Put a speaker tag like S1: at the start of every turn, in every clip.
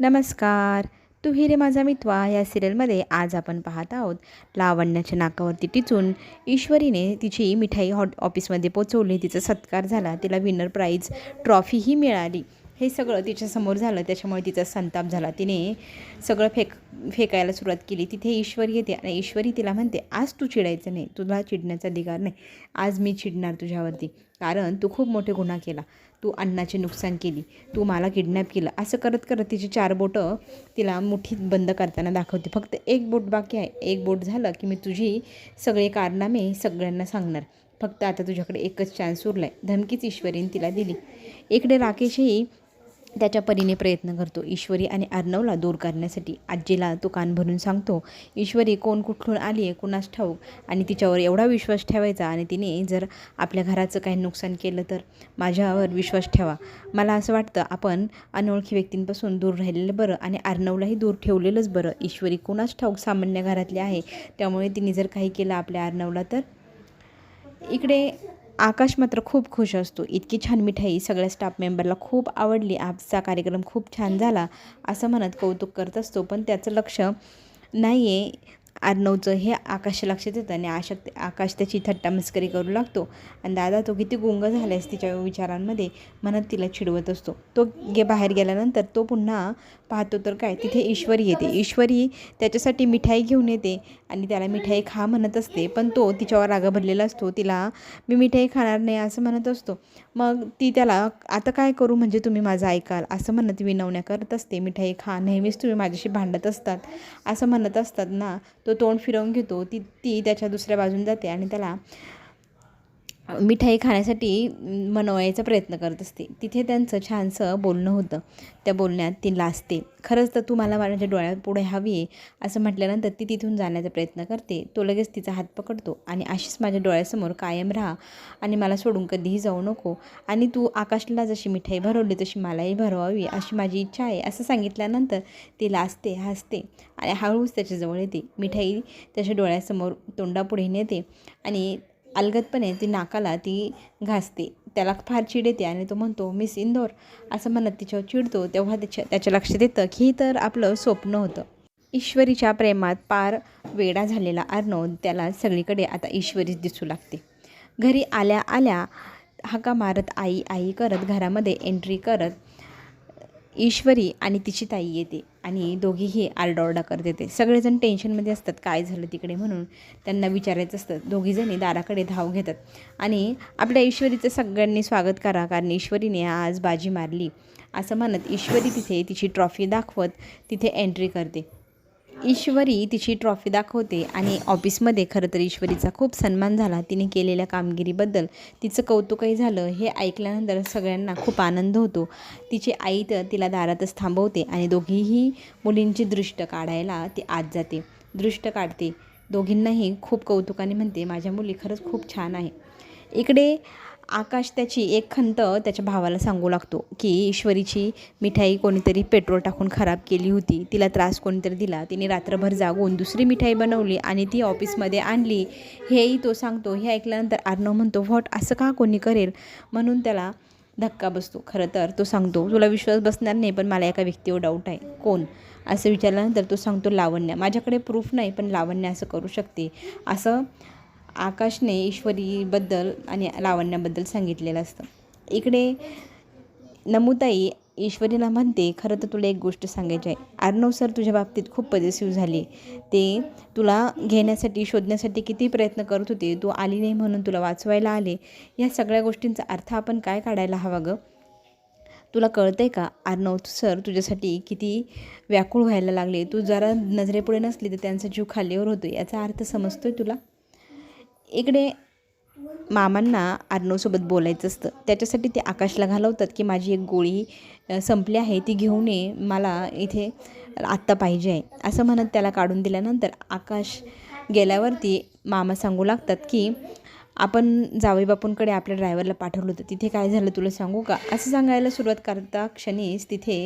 S1: नमस्कार. तू हिरे रे माझा मितवा. या सिरियलमध्ये आज आपण पाहत आहोत लावण्याच्या नाकावरती टिचून ईश्वरीने तिची मिठाई हॉट ऑफिसमध्ये पोचवली. तिचा सत्कार झाला. तिला विनर प्राईज ट्रॉफीही मिळाली. हे सगळं तिच्यासमोर झालं त्याच्यामुळे तिचा संताप झाला. तिने सगळं फेक फेकायला सुरुवात केली. तिथे ईश्वरी येते आणि ईश्वरी तिला म्हणते आज तू चिडायचं नाही तुला चिडण्याचा अधिकार नाही. आज मी चिडणार तुझ्यावरती. कारण तू खूप मोठे गुन्हा केला. तू अन्नाचे नुकसान केली. तू मला किडनॅप केलं. असं करत करत तिची चार बोटं तिला मुठीत बंद करताना दाखवते. फक्त एक बोट बाकी आहे. एक बोट झालं की मी तुझी सगळे कारनामे सगळ्यांना सांगणार. फक्त आता तुझ्याकडे एकच चान्स उरला आहे धमकीच ईश्वरीने तिला दिली. इकडे राकेशही त्याच्या परीने प्रयत्न करतो. ईश्वरी आणि अर्णवला दूर करण्यासाठी आजीला तो कान भरून सांगतो ईश्वरी कोण कुठून आली आहे कुणास ठाऊक? आणि तिच्यावर एवढा विश्वास ठेवायचा आणि तिने जर आपल्या घराचं काही नुकसान केलं तर माझ्यावर विश्वास ठेवा. मला असं वाटतं आपण अनोळखी व्यक्तींपासून दूर राहिलेलं बरं आणि अर्णवलाही दूर ठेवलेलंच बरं. ईश्वरी कुणास ठाऊक सामान्य घरातली आहे? त्यामुळे तिने जर काही केलं आपल्या अर्णवला तर? इकडे आकाश मात्र खूप खुश असतो. इतकी छान मिठाई सगळ्या स्टाफ मेंबरला खूप आवडली. आजचा कार्यक्रम खूप छान झाला असं म्हणत कौतुक करत असतो. पण त्याचं लक्ष नाही आहे अर्णवचं हे आकाश लक्षात येतं आणि आशा आकाश त्याची थट्टा मस्करी करू लागतो. आणि दादा तो किती गुंग झालायस तिच्या विचारांमध्ये म्हणत तिला चिडवत असतो. तो गे बाहेर गेल्यानंतर तो पुन्हा पाहतो तर काय तिथे ईश्वरी येते. ईश्वरी त्याच्यासाठी मिठाई घेऊन येते आणि त्याला मिठाई खा म्हणत असते. पण तो तिच्यावर रागा भरलेला असतो. तिला मी मिठाई खाणार नाही असं म्हणत असतो. मग ती त्याला आता काय करू म्हणजे तुम्ही माझं ऐकाल? असं म्हणत विनवण्या करत असते. मिठाई खा नेहमीच तुम्ही माझ्याशी भांडत असतात. असं म्हणत असतात ना तो तोंड फिरवून घेतो ती ती त्याच्या दुसऱ्या बाजून जाते आणि त्याला मिठाई खाण्यासाठी मनवायचा प्रयत्न करत असते. तिथे त्यांचं छानसं बोलणं होतं. त्या बोलण्यात ती लाजते. खरंच तर तू मला माझ्या डोळ्यात पुढे हवी आहे असं म्हटल्यानंतर ती तिथून जाण्याचा प्रयत्न करते. तो लगेच तिचा हात पकडतो आणि अशीच माझ्या डोळ्यासमोर कायम राहा आणि मला सोडून कधीही जाऊ नको. आणि तू आकाशला जशी मिठाई भरवली तशी मलाही भरवावी अशी माझी इच्छा आहे असं सांगितल्यानंतर ती लाजते हसते आणि हळूच त्याच्याजवळ येते. मिठाई त्याच्या डोळ्यासमोर तोंडापुढे नेते आणि अलगदपणे ती नाकाला ती घासते. त्याला फार चिड येते आणि तो म्हणतो मिस इंदोर. असं म्हणत तिच्यावर चिडतो. तेव्हा त्याच्या त्याच्या लक्षात येतं की तर आपलं स्वप्न होतं. ईश्वरीच्या प्रेमात पार वेडा झालेला अर्णव त्याला सगळीकडे आता ईश्वरीच दिसू लागते. घरी आल्या आल्या हाका मारत आई आई करत घरामध्ये एंट्री करत ईश्वरी आणि तिची ताई येते. आणि दोघीही आरडाओरडा करत येते. सगळेजण टेन्शनमध्ये असतात काय झालं तिकडे म्हणून. त्यांना विचारायचं असतं. दोघीजणी दाराकडे धाव घेतात. आणि आपल्या ईश्वरीचं सगळ्यांनी स्वागत करा कारण ईश्वरीने आज बाजी मारली. असं म्हणत ईश्वरी तिथे तिची ट्रॉफी दाखवत तिथे एंट्री करते. ईश्वरी तिची ट्रॉफी दाखवते आणि ऑफिसमध्ये खरं तर ईश्वरीचा खूप सन्मान झाला. तिने केलेल्या कामगिरीबद्दल तिचं कौतुकही झालं. हे ऐकल्यानंतर सगळ्यांना खूप आनंद होतो. तिची आई तर तिला दारातच थांबवते आणि दोघीही मुलींची दृष्ट काढायला ती आत जाते. दृष्ट काढते. दोघींनाही खूप कौतुकाने म्हणते माझ्या मुली खरंच खूप छान आहे. इकडे आकाश त्याची एक खंत त्याच्या भावाला सांगू लागतो की ईश्वरीची मिठाई कोणीतरी पेट्रोल टाकून खराब केली होती. तिला त्रास कोणीतरी दिला. तिने रात्रभर जागून दुसरी मिठाई बनवली आणि ती ऑफिसमध्ये आणली. हेही तो सांगतो. हे ऐकल्यानंतर आर्नव म्हणतो व्हॉट? असं का कोणी करेल? म्हणून त्याला धक्का बसतो. खरं तर तो सांगतो तुला विश्वास बसणार नाही पण मला एका व्यक्तीवर डाऊट आहे. कोण? असं विचारल्यानंतर तो सांगतो लावण्य. माझ्याकडे प्रूफ नाही पण लावण्य असं करू शकते. असं आकाशने ईश्वरीबद्दल आणि लावण्याबद्दल सांगितलेलं असतं. इकडे नमुताई ईश्वरीला म्हणते खरं तर तुला एक गोष्ट सांगायची आहे. अर्णव सर तुझ्या बाबतीत खूप पजेसिव्ह झाले. ते तुला घेण्यासाठी शोधण्यासाठी किती प्रयत्न करत होते. तू आली नाही म्हणून तुला वाचवायला आले. या सगळ्या गोष्टींचा अर्थ आपण काय काढायला हवा गं? तुला कळतं आहे का अर्णव सर तुझ्यासाठी किती व्याकुळ व्हायला लागले? तू जरा नजरेपुढे नसली तर त्यांचा जीव खालीवर होतो याचा अर्थ समजतो आहे तुला? इकडे मामांना अर्णवसोबत बोलायचं असतं. त्याच्यासाठी ते आकाशला घालवतात की माझी एक गोळी संपली आहे ती घेऊन ये मला इथे आत्ता पाहिजे आहे. असं म्हणत त्याला काढून दिल्यानंतर आकाश गेल्यावरती मामा सांगू लागतात की आपण जावई बापूंकडे आपल्या ड्रायव्हरला पाठवलं होतं. तिथे काय झालं तुला सांगू का? असं सांगायला सुरुवात करता क्षणीच तिथे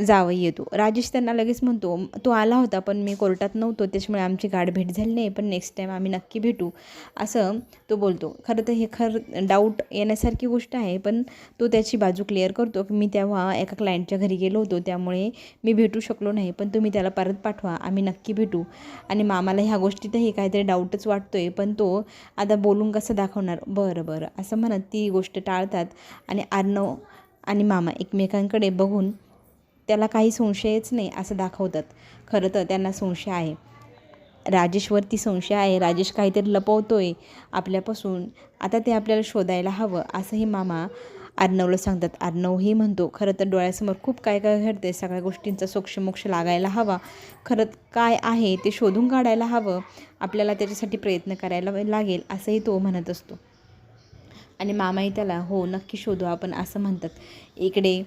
S1: जावं येतो राजेश त्यांना लगेच म्हणतो तो आला होता पण मी कोर्टात नव्हतो त्याच्यामुळे आमची गाठ भेट झाली नाही पण नेक्स्ट टाईम आम्ही नक्की भेटू. असं तो बोलतो. खरं तर हे खरं डाऊट येण्यासारखी गोष्ट आहे पण तो त्याची बाजू क्लिअर करतो की मी तेव्हा एका क्लायंटच्या घरी गेलो होतो त्यामुळे मी भेटू शकलो नाही पण तुम्ही त्याला परत पाठवा आम्ही नक्की भेटू. आणि मामाला ह्या गोष्टीतही काहीतरी डाऊटच वाटतो आहे पण तो आता बोलून कसं दाखवणार? बरं बरं. असं म्हणत ती गोष्ट टाळतात आणि अर्णव आणि मामा एकमेकांकडे बघून त्याला काही संशयच नाही असं दाखवतात. खरं तर त्यांना संशय आहे. राजेशवरती संशय आहे. राजेश काहीतरी लपवतो आहे आपल्यापासून. आता ते आपल्याला शोधायला हवं असंही मामा अर्णवला सांगतात. अर्णवही म्हणतो खरं तर डोळ्यासमोर खूप काय काय घडते सगळ्या गोष्टींचा सोक्षमोक्ष लागायला हवा. खरं काय आहे ते शोधून काढायला हवं. आपल्याला त्याच्यासाठी प्रयत्न करायला लागेल असंही तो म्हणत असतो. आणि मामाही त्याला हो नक्की शोधू आपण असं म्हणतात. इकडे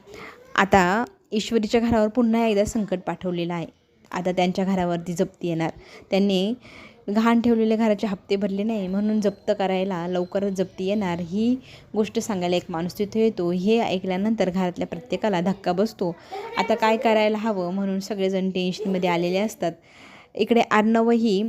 S1: आता ईश्वरीच्या घरावर पुन्हा एकदा संकट पाठवलेलं आहे. आता त्यांच्या घरावरती जप्ती येणार. त्यांनी घाण ठेवलेले घराचे हप्ते भरले नाही म्हणून जप्त करायला लवकरच जप्ती येणार. ही गोष्ट सांगायला एक माणूस तिथे येतो. हे ऐकल्यानंतर घरातल्या प्रत्येकाला धक्का बसतो. आता काय करायला हवं? म्हणून सगळेजण टेन्शनमध्ये आलेले असतात. इकडे अर्णवही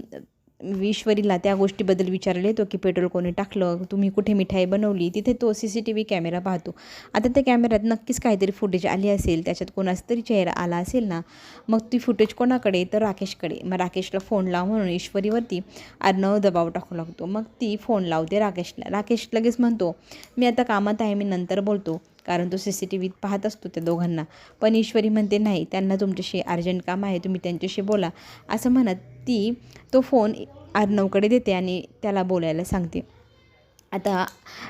S1: ईश्वरीला त्या गोष्टीबद्दल विचारले येतो की पेट्रोल कोणी टाकलं तुम्ही कुठे मिठाई बनवली? तिथे तो C C T V camera पाहतो. आता त्या कॅमेऱ्यात नक्कीच काहीतरी फुटेज आली असेल त्याच्यात कोणाचा तरी चेहरा आला असेल ना मग ती फुटेज कोणाकडे? तर राकेशकडे. मग राकेशला फोन लाव म्हणून ईश्वरीवरती अर्णव दबाव टाकू लागतो. मग ती फोन लावते राकेशला. राकेश लगेच म्हणतो मी आता कामात आहे मी नंतर बोलतो. कारण तो सी सी टी व्हीत पाहत असतो त्या दोघांना. पण ईश्वरी म्हणते नाही त्यांना तुमच्याशी अर्जंट काम आहे तुम्ही त्यांच्याशी बोला. असं म्हणत ती तो फोन अर्णवकडे देते आणि त्याला बोलायला सांगते. आता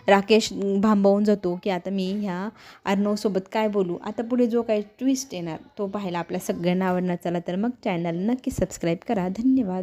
S1: राकेश भांबवून जातो की आता मी ह्या अर्णवसोबत काय बोलू? आता पुढे जो काही ट्विस्ट येणार तो पाहायला आपल्या सगळ्यांना आवडणार चला तर मग चॅनल नक्की सबस्क्राईब करा. धन्यवाद.